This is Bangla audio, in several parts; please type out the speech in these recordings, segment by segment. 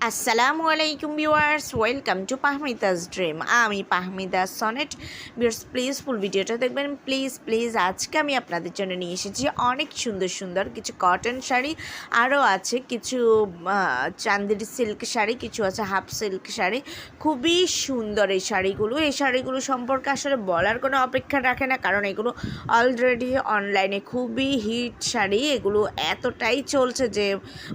আসসালামু আলাইকুম viewers welcome to Pahmida's dream আমি Pahmida Sonet viewers please full ভিডিওটা দেখবেন। প্লিজ প্লিজ আজকে আমি আপনাদের জন্য নিয়ে এসেছি অনেক সুন্দর সুন্দর কিছু কটন শাড়ি। আরও আছে কিছু চান্দের সিল্ক শাড়ি, কিছু আছে হাফ সিল্ক শাড়ি। খুবই সুন্দর এই শাড়িগুলো। এই শাড়িগুলো সম্পর্কে আসলে বলার কোনো অপেক্ষা রাখে না, কারণ এগুলো অলরেডি অনলাইনে খুবই হিট শাড়ি। এগুলো এতটাই চলছে যে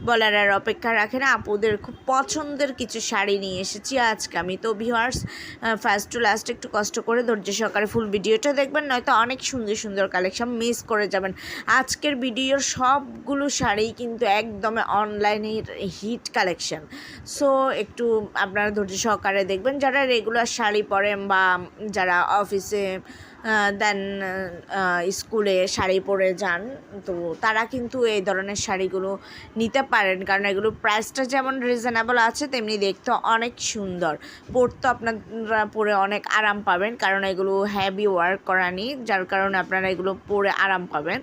বলার আর অপেক্ষা রাখে না। আপুদের খুব পছন্দের কিছু শাড়ি নিয়ে এসেছি আজকে। আমি তো ভিউয়ার্স ফার্স্ট টু লাস্ট একটু কষ্ট করে ধৈর্য সহকারে ফুল ভিডিওটা দেখবেন, নয়তো অনেক সুন্দর সুন্দর কালেকশন মিস করে যাবেন। আজকের ভিডিওর সবগুলো শাড়ি কিন্তু একদম অনলাইনের হিট কালেকশন সো একটু আপনারা ধৈর্য সহকারে দেখবেন, যারা রেগুলার শাড়ি পরেন বা যারা অফিসে দেন স্কুলে শাড়ি পরে যান। তো তারা কিন্তু এই ধরনের শাড়িগুলো নিতে পারেন। কারণ এগুলো প্রাইসটা যেমন রিজনেবল আছে, তেমনি দেখতে অনেক সুন্দর। পরতে আপনারা পরে অনেক আরাম পাবেন। কারণ এগুলো হ্যাভি ওয়ার্ক করা নেই, যার কারণে আপনারা এগুলো পরে আরাম পাবেন।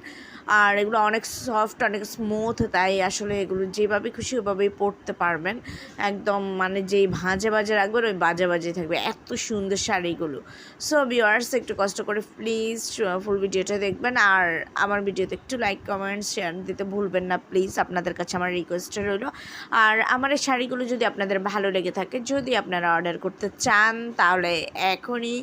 আর এগুলো অনেক সফট অনেক স্মুথ তাই আসলে এগুলো যেভাবে খুশি ওভাবেই পরতে পারবেন। একদম মানে যেই ভাঁজে বাজে রাখবেন, ওই বাজে বাজে থাকবে। এত সুন্দর শাড়িগুলো। সো ভিওয়ার্স একটু কষ্ট করে প্লিজ ফুল ভিডিওটা দেখবেন। আর আমার ভিডিওতে একটু লাইক কমেন্ট শেয়ার দিতে ভুলবেন না প্লিজ আপনাদের কাছে আমার রিকোয়েস্ট রইল। আর আমার এই শাড়িগুলো যদি আপনাদের ভালো লেগে থাকে, যদি আপনারা অর্ডার করতে চান, তাহলে এখনই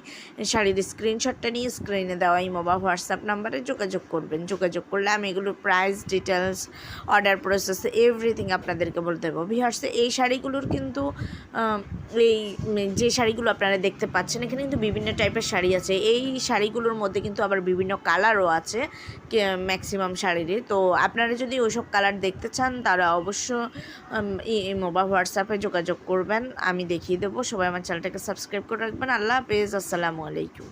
শাড়ির স্ক্রিনশটটা নিয়ে স্ক্রিনে দেওয়া ইমো বা হোয়াটসঅ্যাপ নাম্বারে যোগাযোগ করবেন। যোগাযোগ করলে আমি এগুলোর price details order process everything আপনাদেরকে বলতে দেবো। ভিহার্সে এই শাড়িগুলোর কিন্তু এই, যে শাড়িগুলো আপনারা দেখতে পাচ্ছেন, এখানে কিন্তু বিভিন্ন টাইপের শাড়ি আছে। এই শাড়িগুলোর মধ্যে কিন্তু আবার বিভিন্ন কালারও আছে ম্যাক্সিমাম শাড়িরই। তো আপনারা যদি ওইসব কালার দেখতে চান, তারা অবশ্য ইমো বা হোয়াটসঅ্যাপে যোগাযোগ করবেন। আমি দেখিয়ে দেবো। সবাই আমার চ্যানেলটাকে সাবস্ক্রাইব করে রাখবেন। আল্লাহ হাফেজ। আসসালামু আলাইকুম।